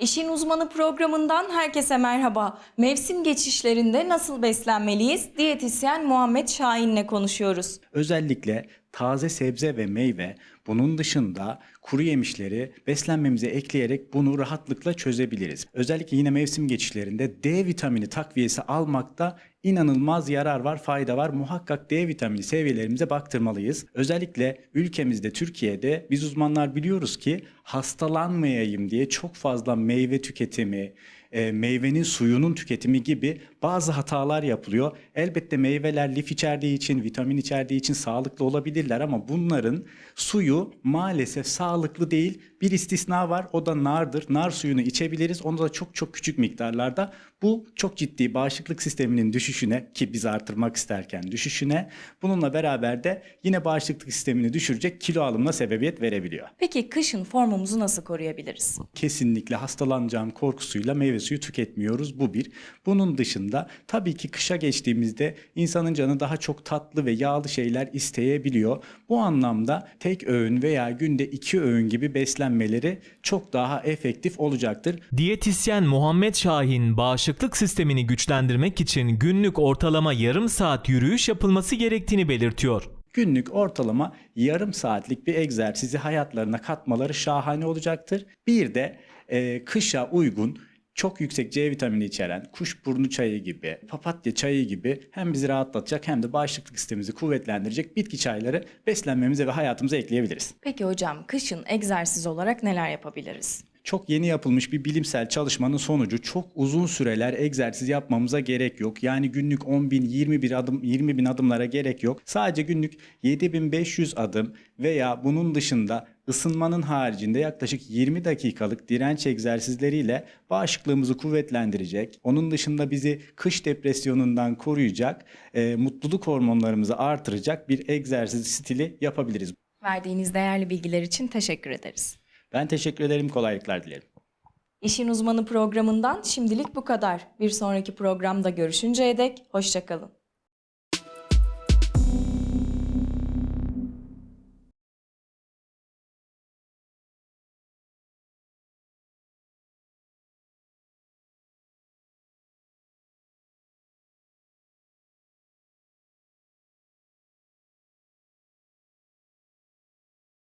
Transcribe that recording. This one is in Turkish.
İşin Uzmanı programından herkese merhaba. Mevsim geçişlerinde nasıl beslenmeliyiz? Diyetisyen Muhammed Şahin'le konuşuyoruz. Özellikle taze sebze ve meyve, bunun dışında kuru yemişleri beslenmemize ekleyerek bunu rahatlıkla çözebiliriz. Özellikle yine mevsim geçişlerinde D vitamini takviyesi almakta inanılmaz yarar var, fayda var. Muhakkak D vitamini seviyelerimize baktırmalıyız. Özellikle ülkemizde, Türkiye'de biz uzmanlar biliyoruz ki hastalanmayayım diye çok fazla meyve tüketimi, e, meyvenin suyunun tüketimi gibi bazı hatalar yapılıyor. Elbette meyveler lif içerdiği için, vitamin içerdiği için sağlıklı olabilirler ama bunların suyu maalesef sağlıklı değil. Bir istisna var o da nardır. Nar suyunu içebiliriz. Onu da çok çok küçük miktarlarda. Bu çok ciddi bağışıklık sisteminin düşüşüne ki biz artırmak isterken düşüşüne bununla beraber de yine bağışıklık sistemini düşürecek kilo alımına sebebiyet verebiliyor. Peki kışın formumuzu nasıl koruyabiliriz? kesinlikle hastalanacağım korkusuyla meyve suyu tüketmiyoruz. Bu bir. Bunun dışında tabii ki kışa geçtiğimizde insanın canı daha çok tatlı ve yağlı şeyler isteyebiliyor. Bu anlamda tek öğün veya günde iki öğün gibi beslenmeleri çok daha efektif olacaktır. Diyetisyen Muhammed Şahin bağışıklık sistemini güçlendirmek için günlük ortalama yarım saat yürüyüş yapılması gerektiğini belirtiyor. Günlük ortalama yarım saatlik bir egzersizi hayatlarına katmaları şahane olacaktır. Bir de e, kışa uygun çok yüksek C vitamini içeren kuşburnu çayı gibi, papatya çayı gibi hem bizi rahatlatacak hem de bağışıklık sistemimizi kuvvetlendirecek bitki çayları beslenmemize ve hayatımıza ekleyebiliriz. Peki hocam kışın egzersiz olarak neler yapabiliriz? Çok yeni yapılmış bir bilimsel çalışmanın sonucu çok uzun süreler egzersiz yapmamıza gerek yok. Yani günlük 10 bin, 20 bin adım, 20 bin adımlara gerek yok. Sadece günlük 7500 adım veya bunun dışında ısınmanın haricinde yaklaşık 20 dakikalık direnç egzersizleriyle bağışıklığımızı kuvvetlendirecek, onun dışında bizi kış depresyonundan koruyacak, e, mutluluk hormonlarımızı artıracak bir egzersiz stili yapabiliriz. Verdiğiniz değerli bilgiler için teşekkür ederiz. Ben teşekkür ederim, kolaylıklar dilerim. İşin Uzmanı programından şimdilik bu kadar. Bir sonraki programda görüşünceye dek hoşçakalın.